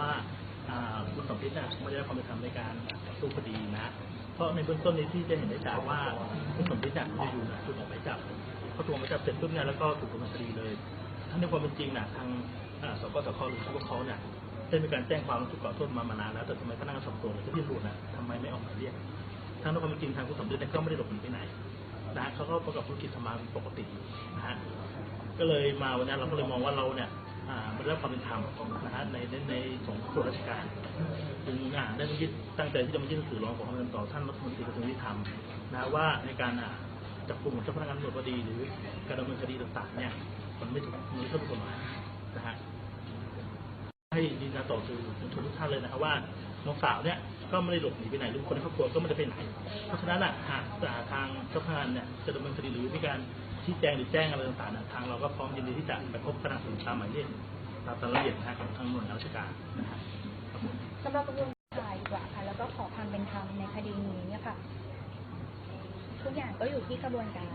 ว่าคุณสมคิดน่ะไม่ได้รับความเป็นธรรมในการสู้คดีนะ เพราะในเบื้องต้นนี้ที่จะเห็นได้จากว่าคุณสมคิดน่ะอยู่ๆถูกออกหมายจับพอถูกออกหมายจับเสร็จปุ๊บเนี่ยแล้วก็ถูกดำเนินคดีเลยทั้งในความเป็นจริงนะทางอ่าสกสคหรือพวกเขาเนี่ยได้มีการแจ้งความถูกกล่าวโทษมามานานแล้วแต่ทำไมพนักงานสอบสวนหรือเจ้าที่ตำรวจนะทำไมไม่ออกหมายเรียกทั้งในความเป็นจริงทางคุณสมคิดเนี่ยก็ไม่ได้หลบหนีไปไหนนะฮะเขาก็ประกอบธุรกิจทำมาปกตินะฮะก็เลยมาวันนี้เราก็เลยมองว่าเราเนี่ย อ่าไม่ได้รับความเป็นธรรมนะฮะในในในของส่วนราชการจึงอ่าได้มายื่ตั้งใจที่จะมายื่นหนังสือร้องขอความเป็นธรรมต่อท่านรัฐมนตรีกระทรวงยุติธรรมนะว่าในการอ่าจับกลุ่มเจ้าพนักงานตำรวจคดีหรือการดำเนินคดีต่างๆเนี่ยมันไม่ถูกมันไม่ถูกกฎหมายนะฮะให้ยืนยันต่อสื่อมวลชนทุกท่านเลยนะครับว่าน้องสาวเนี่ยก็ไม่ได้หลบหนีไปไหนหรือคนในครอบครัวก็ไม่ได้ไปไหน เพราะฉะนั้นอะหากทางเจ้าพนักงานเนี่ยจะดำเนินคดีหรือมีการชี้แจงหรือแจ้งอะไรต่างๆ ทางเราก็พร้อมยินดีที่จะไปพบพนักงานตามหมายเรียก รับรายละเอียดนะฮะของทางหน่วยราชการนะครับสำหรับกระบวนการดีกว่าค่ะ แล้วก็ขอความเป็นธรรมในคดีนี้เนี่ยค่ะ ทุกอย่างก็อยู่ที่กระบวนการ